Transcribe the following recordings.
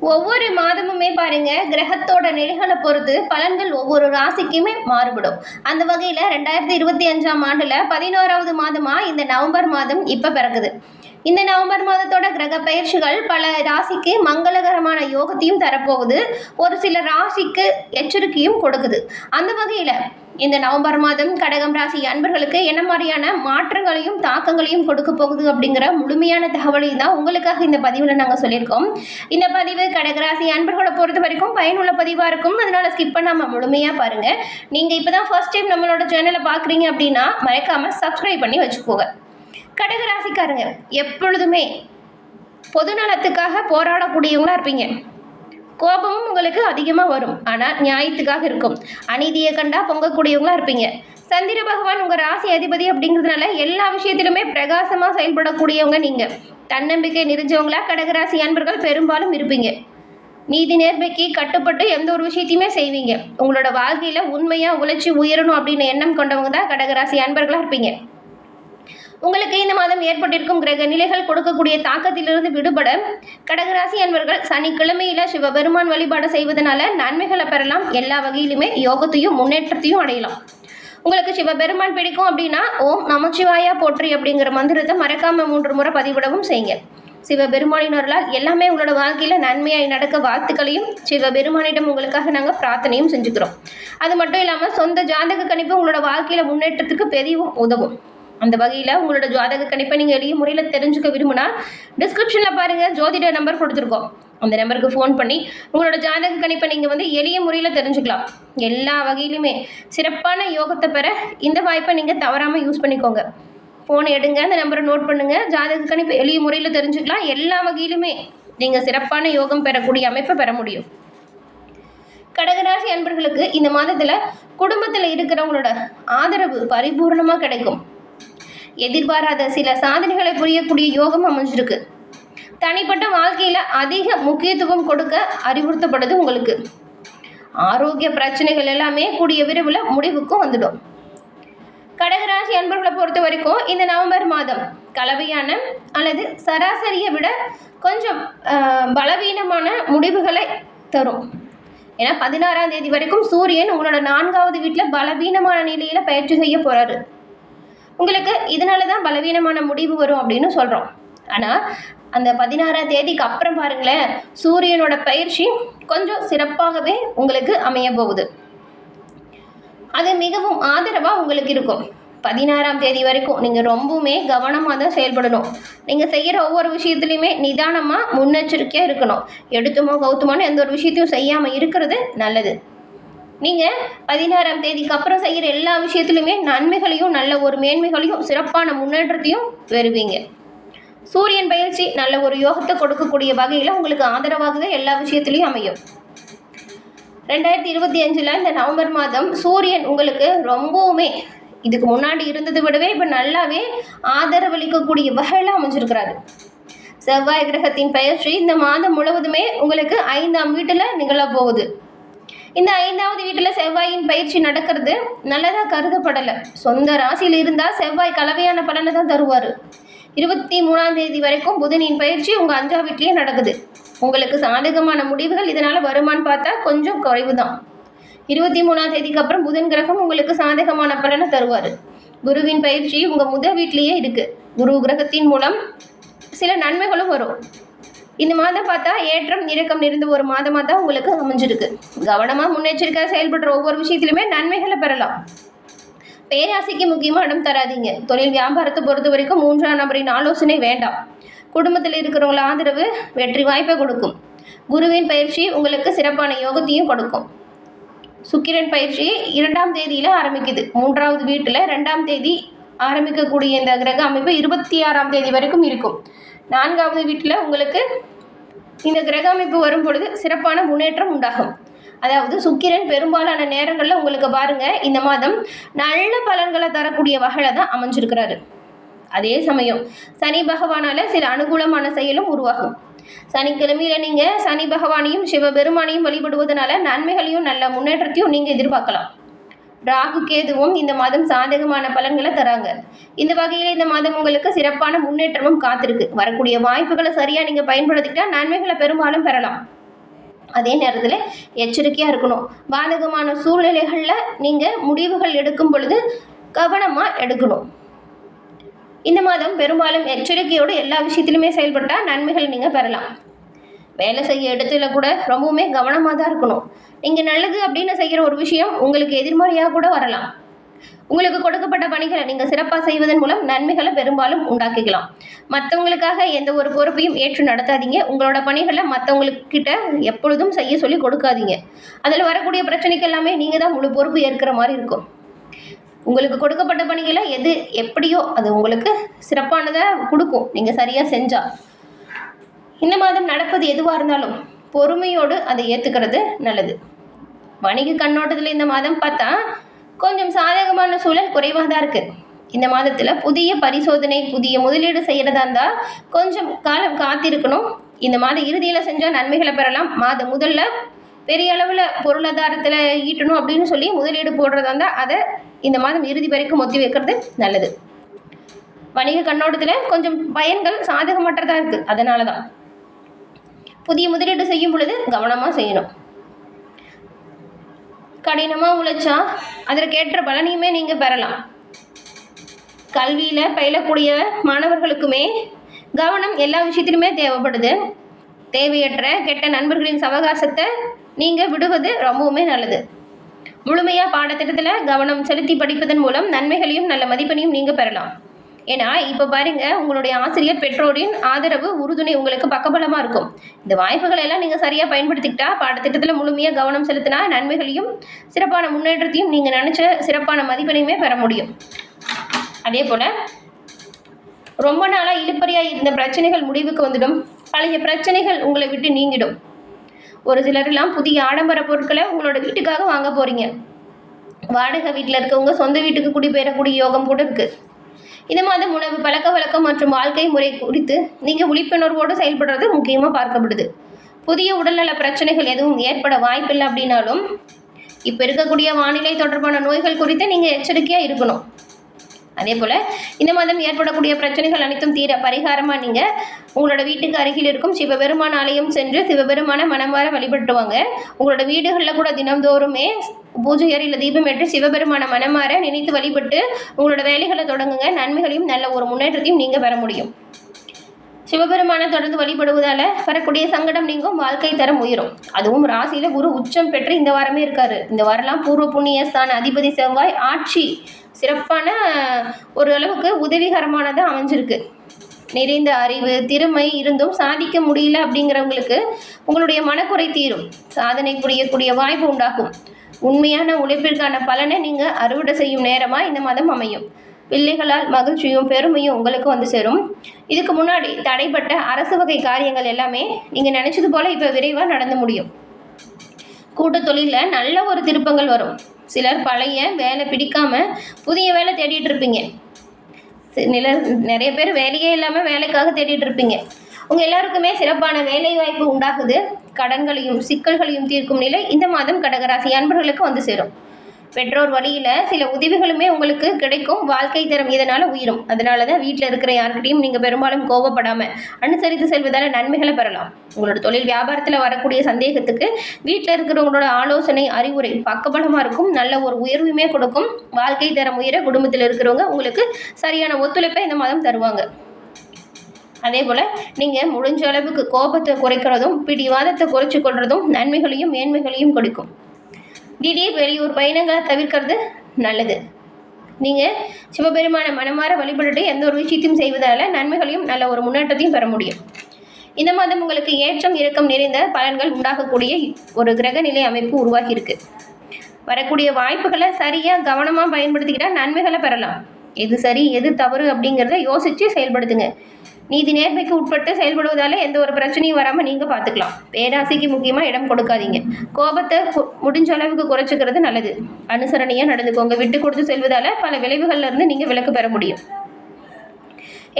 ஒவ்வொரு மாதமுமே பாருங்க கிரகத்தோட நிலைகளை பொறுத்து பலன்கள் ஒவ்வொரு ராசிக்குமே மாறுபடும். அந்த வகையில் ரெண்டாயிரத்தி இருபத்தி அஞ்சாம் ஆண்டில் பதினோராவது மாதமாக இந்த நவம்பர் மாதம் இப்போ பிறக்குது. இந்த நவம்பர் மாதத்தோட கிரக பயிற்சிகள் பல ராசிக்கு மங்களகரமான யோகத்தையும் தரப்போகுது. ஒரு சில ராசிக்கு எச்சரிக்கையும் கொடுக்குது. அந்த வகையில் இந்த நவம்பர் மாதம் கடகம் ராசி அன்பர்களுக்கு என்ன மாதிரியான மாற்றங்களையும் தாக்கங்களையும் கொடுக்க போகுது அப்படிங்கிற முழுமையான தகவலையும் தான் உங்களுக்காக இந்த பதிவில் நாங்கள் சொல்லியிருக்கோம். இந்த பதிவு கடகராசி அன்பர்களை பொறுத்த வரைக்கும் பயனுள்ள பதிவாக இருக்கும். அதனால் ஸ்கிப் பண்ணாமல் முழுமையாக பாருங்கள் நீங்கள் இப்போ தான் ஃபர்ஸ்ட் டைம் நம்மளோட சேனலை பார்க்குறீங்க அப்படின்னா மறக்காமல் சப்ஸ்கிரைப் பண்ணி வச்சுக்கோங்க. கடகராசிக்காரங்க எப்பொழுதுமே பொதுநலத்துக்காக போராடக்கூடியவங்களாக இருப்பீங்க. கோபமும் உங்களுக்கு அதிகமாக வரும். ஆனால் நியாயத்துக்காக இருக்கும். அநீதியை கண்டா பொங்கக்கூடியவங்களா இருப்பீங்க. சந்திர பகவான் உங்கள் ராசி அதிபதி அப்படிங்கிறதுனால எல்லா விஷயத்திலுமே பிரகாசமாக செயல்படக்கூடியவங்க நீங்கள் தன்னம்பிக்கை நிறைஞ்சவங்களா கடகராசி அன்பர்கள் பெரும்பாலும் இருப்பீங்க. நீதி நேர்மைக்கு கட்டுப்பட்டு எந்த ஒரு விஷயத்தையுமே செய்வீங்க. உங்களோட வாழ்க்கையில் உண்மையாக உழைச்சி உயரணும் அப்படின்னு எண்ணம் கொண்டவங்க தான் கடகராசி அன்பர்களாக இருப்பீங்க. உங்களுக்கு இந்த மாதம் ஏற்பட்டிருக்கும் கிரக நிலைகள் கொடுக்கக்கூடிய தாக்கத்திலிருந்து விடுபட கடகராசி அன்பர்கள் சனிக்கிழமையில சிவபெருமான் வழிபாடு செய்வதனால நன்மைகளை பெறலாம். எல்லா வகையிலுமே யோகத்தையும் முன்னேற்றத்தையும் அடையலாம். உங்களுக்கு சிவபெருமான் பிடிக்கும் அப்படின்னா ஓம் நமச்சிவாயா போற்றி அப்படிங்கிற மந்திரத்தை மறக்காம மூன்று முறை பதிவிடவும் செய்யுங்க. சிவபெருமானினர்களால் எல்லாமே உங்களோட வாழ்க்கையில் நன்மையாய் நடக்க வாழ்த்துக்களையும் சிவபெருமானிடம் உங்களுக்காக நாங்கள் பிரார்த்தனையும் செஞ்சுக்கிறோம். அது மட்டும் இல்லாமல் சொந்த ஜாதக கணிப்பு உங்களோட வாழ்க்கையில் முன்னேற்றத்துக்கு பெரியவும் உதவும். அந்த வகையில் உங்களோட ஜாதக கணிப்பை நீங்கள் எளிய முறையில் தெரிஞ்சுக்க விரும்பினா டிஸ்கிரிப்ஷனில் பாருங்கள் ஜோதிட நம்பர் கொடுத்துருக்கோம். அந்த நம்பருக்கு ஃபோன் பண்ணி உங்களோட ஜாதக கணிப்பை நீங்கள் வந்து எளிய முறையில் தெரிஞ்சுக்கலாம். எல்லா வகையிலுமே சிறப்பான யோகத்தை பெற இந்த வாய்ப்பை நீங்கள் தவறாமல் யூஸ் பண்ணிக்கோங்க. ஃபோனை எடுங்க அந்த நம்பரை நோட் பண்ணுங்கள் ஜாதக கணிப்பு எளிய முறையில் தெரிஞ்சுக்கலாம். எல்லா வகையிலுமே நீங்கள் சிறப்பான யோகம் பெறக்கூடிய அமைப்பை பெற முடியும். கடகராசி அன்பர்களுக்கு இந்த மாதத்தில் குடும்பத்தில் இருக்கிறவங்களோட ஆதரவு பரிபூர்ணமாக கிடைக்கும். எதிர்பாராத சில சாதனைகளை புரியக்கூடிய யோகம் அமைஞ்சிருக்கு. தனிப்பட்ட வாழ்க்கையில் அதிக முக்கியத்துவம் கொடுக்க அறிவுறுத்தப்படுது உங்களுக்கு. ஆரோக்கிய பிரச்சனைகள் எல்லாமே கூடிய விரைவில் முடிவுக்கும் வந்துடும். கடகராசி அன்பர்களை பொறுத்த வரைக்கும் இந்த நவம்பர் மாதம் கலவையான அல்லது சராசரியை விட கொஞ்சம் பலவீனமான முடிவுகளை தரும். ஏன்னா பதினாறாம் தேதி வரைக்கும் சூரியன் உங்களோட நான்காவது வீட்டில் பலவீனமான நிலையில் பயிற்சி செய்ய போகிறாரு உங்களுக்கு இதனால தான் பலவீனமான முடிவு வரும் அப்படின்னு சொல்கிறோம் ஆனால் அந்த பதினாறாம் தேதிக்கு அப்புறம் பாருங்களேன் சூரியனோட பயிற்சி கொஞ்சம் சிறப்பாகவே உங்களுக்கு அமைய போகுது. அது மிகவும் ஆதரவாக உங்களுக்கு இருக்கும். பதினாறாம் தேதி வரைக்கும் நீங்கள் ரொம்பவுமே கவனமாக தான் செயல்படணும். நீங்கள் செய்கிற ஒவ்வொரு விஷயத்துலையுமே நிதானமாக முன்னெச்சரிக்கையாக இருக்கணும். எடுத்துமோ கௌத்துமானு எந்த ஒரு விஷயத்தையும் செய்யாமல் இருக்கிறது நல்லது. நீங்கள் பதினாறாம் தேதிக்கு அப்புறம் செய்கிற எல்லா விஷயத்துலையுமே நன்மைகளையும் நல்ல ஒரு மேன்மைகளையும் சிறப்பான முன்னேற்றத்தையும் பெறுவீங்க. சூரியன் பயிற்சி நல்ல ஒரு யோகத்தை கொடுக்கக்கூடிய வகையில் உங்களுக்கு ஆதரவாகவே எல்லா விஷயத்துலையும் அமையும். ரெண்டாயிரத்தி இருபத்தி அஞ்சில் இந்த நவம்பர் மாதம் சூரியன் உங்களுக்கு ரொம்பவுமே இதுக்கு முன்னாடி இருந்ததை விடவே இப்போ நல்லாவே ஆதரவளிக்கக்கூடிய வகையில் அமைஞ்சிருக்கிறாரு. செவ்வாய் கிரகத்தின் பயிற்சி இந்த மாதம் முழுவதுமே உங்களுக்கு ஐந்தாம் வீட்டில் நிகழப்போகுது இந்த ஐந்தாவது வீட்டில் செவ்வாயின் பயிற்சி நடக்கிறது. நல்லதாக கருதப்படலை. சொந்த ராசியில் இருந்தால் செவ்வாய் கலவையான பலனை தான் தருவார். இருபத்தி மூணாம் தேதி வரைக்கும் புதனின் பயிற்சி உங்கள் அஞ்சாம் வீட்லேயே நடக்குது. உங்களுக்கு சாதகமான முடிவுகள் இதனால் வருமான்னு பார்த்தா கொஞ்சம் குறைவு தான் இருபத்தி மூணாம் தேதிக்கு அப்புறம் புதன் கிரகம் உங்களுக்கு சாதகமான பலனை தருவார். குருவின் பயிற்சி உங்கள் முதல் வீட்லேயே இருக்குது குரு கிரகத்தின் மூலம் சில நன்மைகளும் வரும். இந்த மாதம் பார்த்தா ஏற்றம் இறக்கம் நிறைந்த ஒரு மாதமாக தான் உங்களுக்கு அமைஞ்சிருக்கு. கவனமாக முன்னெச்சரிக்கையாக செயல்படுற ஒவ்வொரு விஷயத்திலுமே நன்மைகளை பெறலாம். பேராசைக்கு முக்கியமாக இடம் தராதீங்க. தொழில் வியாபாரத்தை பொறுத்த வரைக்கும் மூன்றாம் நபரின் ஆலோசனை வேண்டாம். குடும்பத்தில் இருக்கிறவங்கள ஆதரவு வெற்றி வாய்ப்பை கொடுக்கும். குருவின் பயிற்சி உங்களுக்கு சிறப்பான யோகத்தையும் கொடுக்கும். சுக்கிரன் பயிற்சி இரண்டாம் தேதியில் ஆரம்பிக்குது. மூன்றாவது வீட்டில் ரெண்டாம் தேதி ஆரம்பிக்கக்கூடிய இந்த கிரக அமைப்பு இருபத்தி ஆறாம் தேதி வரைக்கும் இருக்கும். நான்காவது வீட்டில் உங்களுக்கு இந்த கிரக அமைப்பு வரும் பொழுது சிறப்பான முன்னேற்றம் உண்டாகும். அதாவது சுக்கிரன் பெரும்பாலான நேரங்களில் உங்களுக்கு பாருங்கள் இந்த மாதம் நல்ல பலன்களை தரக்கூடிய வகையில் தான் அமைஞ்சிருக்கிறாரு. அதே சமயம் சனி பகவானால சில அனுகூலமான செயலும் உருவாகும். சனிக்கிழமையில நீங்கள் சனி பகவானையும் சிவபெருமானையும் வழிபடுவதனால நன்மைகளையும் நல்ல முன்னேற்றத்தையும் நீங்கள் எதிர்பார்க்கலாம். ராகு கேதுவும் இந்த மாதம் சாதகமான பலன்களை தராங்க. இந்த வகையில் இந்த மாதம் உங்களுக்கு சிறப்பான முன்னேற்றமும் காத்திருக்கு. வரக்கூடிய வாய்ப்புகளை சரியாக நீங்கள் பயன்படுத்திக்கிட்டால் நன்மைகளை பெரும்பாலும் பெறலாம். அதே நேரத்தில் எச்சரிக்கையாக இருக்கணும். பாதகமான சூழ்நிலைகளில் நீங்கள் முடிவுகள் எடுக்கும் பொழுது கவனமாக எடுக்கணும். இந்த மாதம் பெரும்பாலும் எச்சரிக்கையோடு எல்லா விஷயத்திலுமே செயல்பட்டால் நன்மைகள் நீங்கள் பெறலாம். வேலை செய்ய இடத்துல கூட ரொம்பவுமே கவனமாக தான் இருக்கணும். நீங்கள் நல்லது அப்படின்னு செய்கிற ஒரு விஷயம் உங்களுக்கு எதிர்மறையாக கூட வரலாம். உங்களுக்கு கொடுக்கப்பட்ட பணிகளை நீங்கள் சிறப்பாக செய்வதன் மூலம் நன்மைகளை பெரும்பாலும் உண்டாக்கிக்கலாம். மற்றவங்களுக்காக எந்த ஒரு பொறுப்பையும் ஏற்று நடத்தாதீங்க. உங்களோட பணிகளை மற்றவங்களுக்கிட்ட எப்பொழுதும் செய்ய சொல்லி கொடுக்காதீங்க. அதில் வரக்கூடிய பிரச்சனைக்கு எல்லாமே நீங்கள் தான் முழு பொறுப்பு ஏற்கிற மாதிரி இருக்கும். உங்களுக்கு கொடுக்கப்பட்ட பணிகளை எது எப்படியோ அது உங்களுக்கு சிறப்பானதை கொடுக்கும். நீங்கள் சரியாக செஞ்சால் இந்த மாதம் நடப்பது எதுவாக இருந்தாலும் பொறுமையோடு அதை ஏற்றுக்கிறது நல்லது. வணிக கண்ணோட்டத்தில் இந்த மாதம் பார்த்தா கொஞ்சம் சாதகமான சூழல் குறைவாக தான் இருக்குது இந்த மாதத்தில் புதிய பரிசோதனை புதிய முதலீடு செய்கிறதா இருந்தால் கொஞ்சம் காலம் காத்திருக்கணும். இந்த மாத இறுதியில் செஞ்சால் நன்மைகளை பெறலாம். மாத முதல்ல பெரிய அளவில் பொருளாதாரத்தில் ஈட்டணும் அப்படின்னு சொல்லி முதலீடு போடுறதா இருந்தால் அதை இந்த மாதம் இறுதி வரைக்கும் ஒத்தி வைக்கிறது நல்லது. வணிக கண்ணோட்டத்தில் கொஞ்சம் பயன்கள் சாதகமற்றதாக இருக்குது அதனால தான் புதிய முதலீடு செய்யும் பொழுது கவனமாக செய்யணும். கடினமாக உழைச்சா அதற்கேற்ற பலனையுமே நீங்கள் பெறலாம். கல்வியில் பயிலக்கூடிய மாணவர்களுக்குமே கவனம் எல்லா விஷயத்திலுமே தேவைப்படுது. தேவையற்ற கெட்ட நண்பர்களின் சவகாசத்தை நீங்கள் விடுவது ரொம்பவுமே நல்லது. முழுமையாக பாடத்திட்டத்தில் கவனம் செலுத்தி படிப்பதன் மூலம் நன்மைகளையும் நல்ல மதிப்பெண்ணையும் நீங்கள் பெறலாம். ஏன்னா இப்போ பாருங்க உங்களுடைய ஆசிரியர் பெற்றோரின் ஆதரவு உறுதுணை உங்களுக்கு பக்கபலமாக இருக்கும். இந்த வாய்ப்புகளை எல்லாம் நீங்கள் சரியாக பயன்படுத்திக்கிட்டா பாடத்திட்டத்தில் முழுமையாக கவனம் செலுத்தினா நன்மைகளையும் சிறப்பான முன்னேற்றத்தையும் நீங்கள் நினச்ச சிறப்பான மதிப்பெண்ணையுமே பெற முடியும். அதே போல் ரொம்ப நாளாக இழுப்பறியாக இருந்த பிரச்சனைகள் முடிவுக்கு வந்துடும். பழைய பிரச்சனைகள் உங்களை விட்டு நீங்கிடும். ஒரு சிலரெல்லாம் புதிய ஆடம்பர பொருட்களை உங்களோட வீட்டுக்காக வாங்க போகிறீங்க வாடகை வீட்டில் இருக்கவங்க சொந்த வீட்டுக்கு குடிபெயரக்கூடிய யோகம் கூட இருக்குது இந்த மாதம் உணவு பழக்க வழக்கம் மற்றும் வாழ்க்கை முறை குறித்து நீங்கள் விழிப்புணர்வோடு செயல்படுறது முக்கியமாக பார்க்கப்படுது. புதிய உடல்நல பிரச்சனைகள் எதுவும் ஏற்பட வாய்ப்பில்லை அப்படின்னாலும் இப்போ இருக்கக்கூடிய வானிலை தொடர்பான நோய்கள் குறித்து நீங்கள் எச்சரிக்கையாக இருக்கணும். அதே போல் இந்த மாதம் ஏற்படக்கூடிய பிரச்சனைகள் அனைத்தும் தீர பரிகாரமாக நீங்கள் உங்களோட வீட்டுக்கு அருகில் இருக்கும் சிவபெருமான ஆலயம் சென்று சிவபெருமான மனமாற வழிபட்டுவாங்க. உங்களோட வீடுகளில் கூட தினம்தோறுமே பூஜை அறையில் தீபம் ஏற்று சிவபெருமான மனமாற நினைத்து வழிபட்டு உங்களோட வேலைகளை தொடங்குங்க. நன்மைகளையும் நல்ல ஒரு முன்னேற்றத்தையும் நீங்கள் பெற முடியும். சிவபெருமானை தொடர்ந்து வழிபடுவதால் வரக்கூடிய சங்கடம் நீங்கும் வாழ்க்கை தரம் உயரும். அதுவும் ராசியில் குரு உச்சம் பெற்று இந்த வாரமே இருக்காரு. இந்த வாரம்லாம் பூர்வ புண்ணிய ஸ்தான அதிபதி செவ்வாய் ஆட்சி சிறப்பான ஓரளவுக்கு உதவிகரமானதாக அமைஞ்சிருக்கு. நிறைந்த அறிவு திறமை இருந்தும் சாதிக்க முடியல அப்படிங்கிறவங்களுக்கு உங்களுடைய மனக்குறை தீரும். சாதனை புரியக்கூடிய வாய்ப்பு உண்டாகும். உண்மையான உழைப்பிற்கான பலனை நீங்கள் அறுவடை செய்யும் நேரமாக இந்த மாதம் அமையும். பிள்ளைகளால் மகிழ்ச்சியும் பெருமையும் உங்களுக்கு வந்து சேரும். இதுக்கு முன்னாடி தடைப்பட்ட அரசு வகை காரியங்கள் எல்லாமே நீங்கள் நினச்சது போல் இப்போ விரைவாக நடந்து முடியும். கூட்டத்தொழிலில் நல்ல ஒரு திருப்பங்கள் வரும். சிலர் பழைய வேலை பிடிக்காம புதிய வேலை தேடிட்டு இருப்பீங்க. நில நிறைய பேர் வேலையே இல்லாமல் வேலைக்காக தேடிட்டு இருப்பீங்க. உங்கள் எல்லாருக்குமே சிறப்பான வேலை வாய்ப்பு உண்டாகுது. கடன்களையும் சிக்கல்களையும் தீர்க்கும் நிலை இந்த மாதம் கடகராசி அன்பர்களுக்கு வந்து சேரும். பெற்றோர் வழியில் சில உதவிகளுமே உங்களுக்கு கிடைக்கும். வாழ்க்கை தரம் இதனால் உயிரும்? அதனால தான் வீட்டில் இருக்கிற யார்கிட்டையும் நீங்கள் பெரும்பாலும் கோவப்படாமல் அனுசரித்து செல்வதால் நன்மைகளை பெறலாம். உங்களோட தொழில் வியாபாரத்தில் வரக்கூடிய சந்தேகத்துக்கு வீட்டில் இருக்கிறவங்களோட ஆலோசனை அறிவுரை பக்கபலமாக இருக்கும். நல்ல ஒரு உயர்வுமே கொடுக்கும். வாழ்க்கை தரம் உயர குடும்பத்தில் இருக்கிறவங்க உங்களுக்கு சரியான ஒத்துழைப்பை இந்த மாதம் தருவாங்க. அதே போல் நீங்கள் முடிஞ்ச அளவுக்கு கோபத்தை குறைக்கிறதும் பிடிவாதத்தை குறைச்சி கொள்றதும் நன்மைகளையும் மேன்மைகளையும் கொடுக்கும். திடீர் வெளியூர் பயணங்களை தவிர்க்கிறது நல்லது. நீங்கள் சிவபெருமான மனமாற வழிபட்டுட்டு எந்த ஒரு விஷயத்தையும் செய்வதால் நன்மைகளையும் நல்ல ஒரு முன்னேற்றத்தையும் பெற முடியும். இந்த மாதம் உங்களுக்கு ஏற்றம் இறக்கம் நிறைந்த பலன்கள் உண்டாகக்கூடிய ஒரு கிரக நிலை அமைப்பு உருவாகியிருக்கு வரக்கூடிய வாய்ப்புகளை சரியாக கவனமாக பயன்படுத்திக்கிட்டால் நன்மைகளை பெறலாம். எது சரி எது தவறு அப்படிங்கிறத யோசித்து செயல்படுத்துங்க. நீதி நேர்மைக்கு உட்பட்டு செயல்படுவதால எந்த ஒரு பிரச்சனையும் வராமல் நீங்கள் பார்த்துக்கலாம் பேராசைக்கு முக்கியமாக இடம் கொடுக்காதீங்க. கோபத்தை முடிஞ்ச அளவுக்கு குறைச்சிக்கிறது நல்லது. அனுசரணையாக நடந்துக்கோங்க. விட்டு கொடுத்து செல்வதால் பல விளைவுகளில் இருந்து நீங்கள் விலக்கு பெற முடியும்.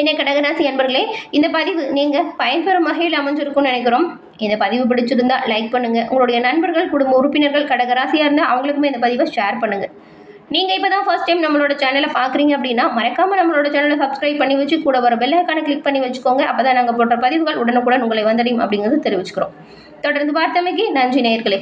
என்ன கடகராசி அன்பர்களே இந்த பதிவு நீங்கள் பயன்பெறும் வகையில் அமைஞ்சிருக்கும்னு நினைக்கிறோம். இந்த பதிவு பிடிச்சிருந்தா லைக் பண்ணுங்கள் உங்களுடைய நண்பர்கள் குடும்ப உறுப்பினர்கள் கடகராசியாக இருந்தால் அவங்களுக்குமே இந்த பதிவை ஷேர் பண்ணுங்கள் நீங்கள் இப்போ தான் ஃபஸ்ட் டைம் நம்மளோட சேனலை பார்க்குறீங்க அப்படின்னா மறக்காமல் நம்மளோட சேனலை சப்ஸ்கிரைப் பண்ணி வச்சு கூட வர பெல்லைக்கான கிளிக் பண்ணி வச்சுக்கோங்க. அப்போ தான் நாங்கள் போடுற பதிவுகள் உடனுக்குடன் உங்களை வந்தடையும் அப்படிங்கிறது தெரிவிச்சுக்கிறோம். தொடர்ந்து பார்த்தமைக்கு நன்றி நேர்களே